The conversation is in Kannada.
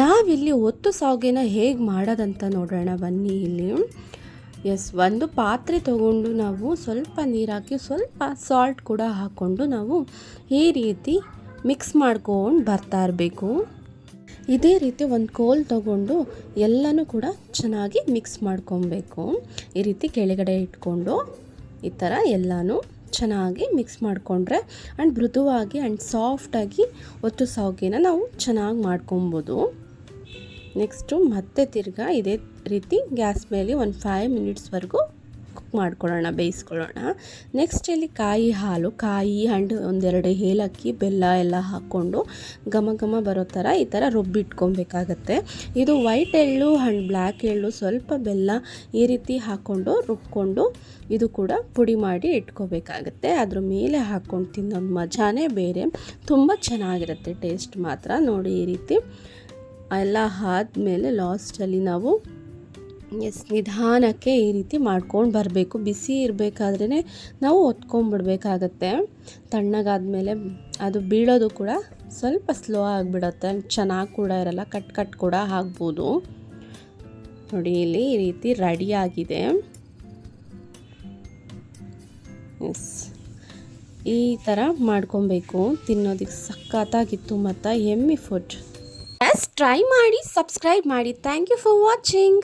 ನಾವಿಲ್ಲಿ ಒತ್ತು ಸಾಗಿನ ಹೇಗೆ ಮಾಡೋದಂತ ನೋಡೋಣ. ಬನ್ನಿ ಇಲ್ಲಿ. ಎಸ್ ಒಂದು ಪಾತ್ರೆ ತಗೊಂಡು ನಾವು ಸ್ವಲ್ಪ ನೀರಾಕಿ ಸ್ವಲ್ಪ ಸಾಲ್ಟ್ ಕೂಡ ಹಾಕ್ಕೊಂಡು ನಾವು ಈ ರೀತಿ ಮಿಕ್ಸ್ ಮಾಡ್ಕೊಂಡು ಬರ್ತಾ ಇರಬೇಕು. ಇದೇ ರೀತಿ ಒಂದು ಕೋಲ್ ತಗೊಂಡು ಎಲ್ಲನೂ ಕೂಡ ಚೆನ್ನಾಗಿ ಮಿಕ್ಸ್ ಮಾಡ್ಕೊಬೇಕು. ಈ ರೀತಿ ಕೆಳಗಡೆ ಇಟ್ಕೊಂಡು ಈ ಥರ ಎಲ್ಲನೂ ಚೆನ್ನಾಗಿ ಮಿಕ್ಸ್ ಮಾಡಿಕೊಂಡ್ರೆ ಆ್ಯಂಡ್ ಮೃದುವಾಗಿ ಆ್ಯಂಡ್ ಸಾಫ್ಟಾಗಿ ಒತ್ತು ಸಾವಿಗೆನ ನಾವು ಚೆನ್ನಾಗಿ ಮಾಡ್ಕೊಬೋದು. ನೆಕ್ಸ್ಟು ಮತ್ತೆ ತಿರ್ಗಾ ಇದೇ ರೀತಿ ಗ್ಯಾಸ್ ಮೇಲೆ ಒಂದು ಫೈವ್ ಮಿನಿಟ್ಸ್ವರೆಗೂ ಕುಕ್ ಮಾಡ್ಕೊಳ್ಳೋಣ, ಬೇಯಿಸ್ಕೊಳ್ಳೋಣ. ನೆಕ್ಸ್ಟ್ ಇಲ್ಲಿ ಕಾಯಿ ಹಾಲು, ಕಾಯಿ, ಹಣ್ಣು, ಒಂದೆರಡು ಏಲಕ್ಕಿ, ಬೆಲ್ಲ ಎಲ್ಲ ಹಾಕ್ಕೊಂಡು ಘಮ ಘಮ ಬರೋ ಥರ ಈ ಥರ ರುಬ್ಬಿಟ್ಕೊಬೇಕಾಗತ್ತೆ ಇದು ವೈಟ್ ಎಳ್ಳು, ಹಣ್ಣು ಬ್ಲ್ಯಾಕ್ ಎಳ್ಳು ಸ್ವಲ್ಪ ಬೆಲ್ಲ ಈ ರೀತಿ ಹಾಕ್ಕೊಂಡು ರುಬ್ಕೊಂಡು ಇದು ಕೂಡ ಪುಡಿ ಮಾಡಿ ಇಟ್ಕೋಬೇಕಾಗತ್ತೆ. ಅದ್ರ ಮೇಲೆ ಹಾಕ್ಕೊಂಡು ತಿನ್ನೋದು ಮಜಾನೇ ಬೇರೆ. ತುಂಬ ಚೆನ್ನಾಗಿರುತ್ತೆ, ಟೇಸ್ಟ್ ಮಾತ್ರ. ನೋಡಿ ಈ ರೀತಿ ಎಲ್ಲ ಆದಮೇಲೆ ಲಾಸ್ಟಲ್ಲಿ ನಾವು, ಎಸ್, ನಿಧಾನಕ್ಕೆ ಈ ರೀತಿ ಮಾಡ್ಕೊಂಡು ಬರಬೇಕು. ಬಿಸಿ ಇರಬೇಕಾದ್ರೇ ನಾವು ಒತ್ಕೊಂಡ್ಬಿಡ್ಬೇಕಾಗತ್ತೆ ತಣ್ಣಗಾದ್ಮೇಲೆ ಅದು ಬೀಳೋದು ಕೂಡ ಸ್ವಲ್ಪ ಸ್ಲೋ ಆಗಿಬಿಡತ್ತೆ. ಚೆನ್ನಾಗಿ ಕೂಡ ಇರಲ್ಲ, ಕಟ್ ಕಟ್ ಕೂಡ ಆಗ್ಬೋದು. ನೋಡಿ, ಇಲ್ಲಿ ಈ ರೀತಿ ರೆಡಿ ಆಗಿದೆ. ಎಸ್, ಈ ಥರ ಮಾಡ್ಕೊಬೇಕು. ತಿನ್ನೋದಕ್ಕೆ ಸಖತ್ತಾಗಿತ್ತು ಮತ್ತು ಎಮ್ಮಿ ಫುಡ್. ಎಸ್ ಟ್ರೈ ಮಾಡಿ ಸಬ್ಸ್ಕ್ರೈಬ್ ಮಾಡಿ. Thank you for watching